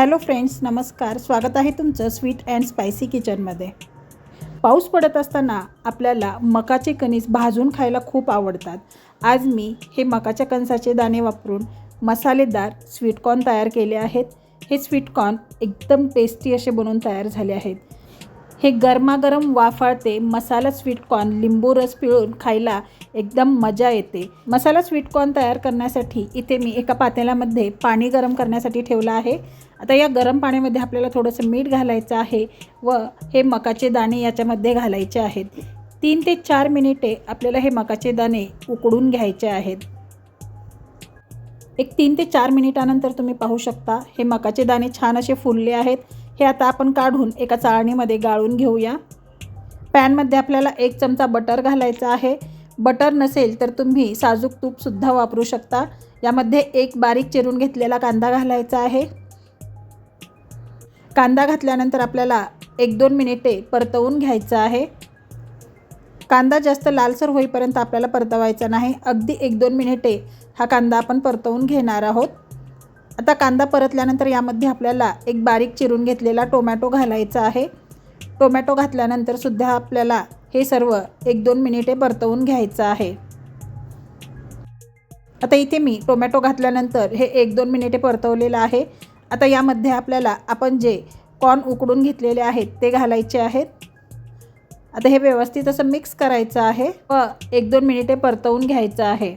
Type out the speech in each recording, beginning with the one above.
Hello friends नमस्कार. स्वागत आहे तुमचं स्वीट अँड स्पायसी किचनमध्ये. पाऊस पडत असताना आपल्याला मकाचे कणीस भाजून खायला खूप आवडतात. आज मी हे मकाच्या कणसाचे दाणे वापरून मसालेदार स्वीटकॉर्न तयार केले आहेत. हे स्वीटकॉर्न एकदम टेस्टी असे बनवून तयार झाले आहेत. हे गरमागरम वाफाळते. मसाला स्वीटकॉर्न लिंबू रस पिळून खायला एकदम मजा येते. मसाला स्वीटकॉर्न तयार करण्यासाठी इथे मी एका पातेल्यामध्ये पाणी गरम करण्यासाठी ठेवलं आहे. आता या गरम पाण्यामध्ये आपल्याला थोडंसं मीठ घालायचं आहे व हे मकाचे दाणे याच्यामध्ये घालायचे आहेत. तीन ते चार मिनिटे आपल्याला हे मकाचे दाणे उकडून घ्यायचे आहेत. एक तीन ते चार मिनिटानंतर तुम्ही पाहू शकता हे मकाचे दाणे छान असे फुलले आहेत. हे आता आपण काढून एका चाळणीमध्ये गाळून घेऊया. पॅनमध्ये आपल्याला एक चमचा बटर घालायचा आहे. बटर नसेल तर तुम्ही साजूक तूपसुद्धा वापरू शकता. यामध्ये एक बारीक चिरून घेतलेला कांदा घालायचा आहे. कांदा घातल्यानंतर आपल्याला एक दोन मिनिटे परतवून घ्यायचं आहे. कांदा जास्त लालसर होईपर्यंत आपल्याला परतवायचा नाही. अगदी एक दोन मिनिटे हा कांदा आपण परतवून घेणार आहोत. आता कांदा परतल्यानंतर यामध्ये आपल्याला एक बारीक चिरून घेतलेला टोमॅटो घालायचा आहे. टोमॅटो घातल्यानंतर सुद्धा आपल्याला हे सर्व एक दोन मिनिटे परतवून घ्यायचं आहे. आता इथे मी टोमॅटो घातल्यानंतर हे एक दोन मिनिटे परतवलेलं आहे. आता यामध्ये आपल्याला आपण जे कॉर्न उकडून घेतलेले आहेत ते घालायचे आहेत. आता हे व्यवस्थित असं मिक्स करायचं आहे व एक दोन मिनिटे परतवून घ्यायचं आहे.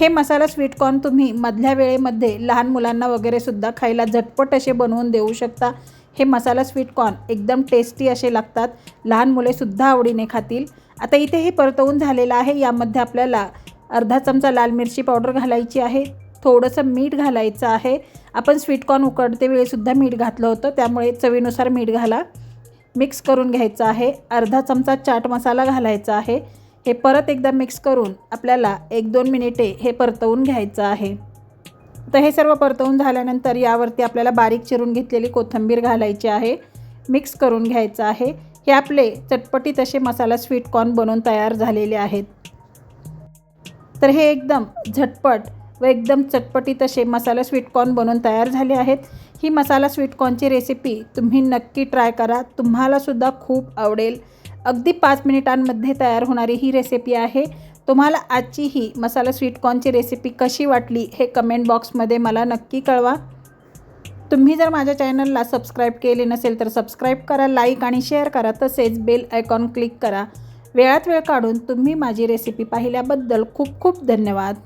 हे मसाला स्वीटकॉर्न तुम्ही मधल्या वेळेमध्ये लहान मुलांना वगैरे सुद्धा खायला झटपट असे बनवून देऊ शकता. हे मसाला स्वीटकॉर्न एकदम टेस्टी असे लागतात. लहान मुलेसुद्धा आवडीने खातील. आता इथे हे परतवून झालेलं आहे. यामध्ये आपल्याला अर्धा चमचा लाल मिरची पावडर घालायची आहे. थोडंसं मीठ घालायचं आहे. आपण स्वीटकॉर्न उकडते वेळीसुद्धा मीठ घातलं होतं. त्यामुळे चवीनुसार मीठ घाला. मिक्स करून घ्यायचं आहे. अर्धा चमचा चाट मसाला घालायचा आहे. हे परत एकदा मिक्स करून आपल्याला एक दोन मिनिटे हे परतवून घ्यायचं आहे. तर हे सर्व परतवून झाल्यानंतर यावरती आपल्याला बारीक चिरून घेतलेली कोथिंबीर घालायची आहे. मिक्स करून घ्यायचं आहे. हे आपले चटपटी तसे मसाला स्वीटकॉर्न बनवून तयार झालेले आहेत. तर हे एकदम झटपट व एकदम चटपटी तसे मसाला स्वीटकॉर्न बनवून तयार झाले आहेत. ही मसाला स्वीटकॉर्नची रेसिपी तुम्ही नक्की ट्राय करा. तुम्हालासुद्धा खूप आवडेल. अगदी पाच मिनिटांमध्ये तयार होणारी ही रेसिपी आहे. तुम्हाला आजची ही मसाला स्वीटकॉर्नची रेसिपी कशी वाटली हे कमेंट बॉक्समध्ये मला नक्की कळवा. तुम्ही जर माझ्या चॅनलला सबस्क्राईब केले नसेल तर सबस्क्राईब करा लाईक आणि शेअर करा. तसेच बेल आयकॉन क्लिक करा. वेळात वेळ काढून तुम्ही माझी रेसिपी पाहिल्याबद्दल खूप खूप धन्यवाद.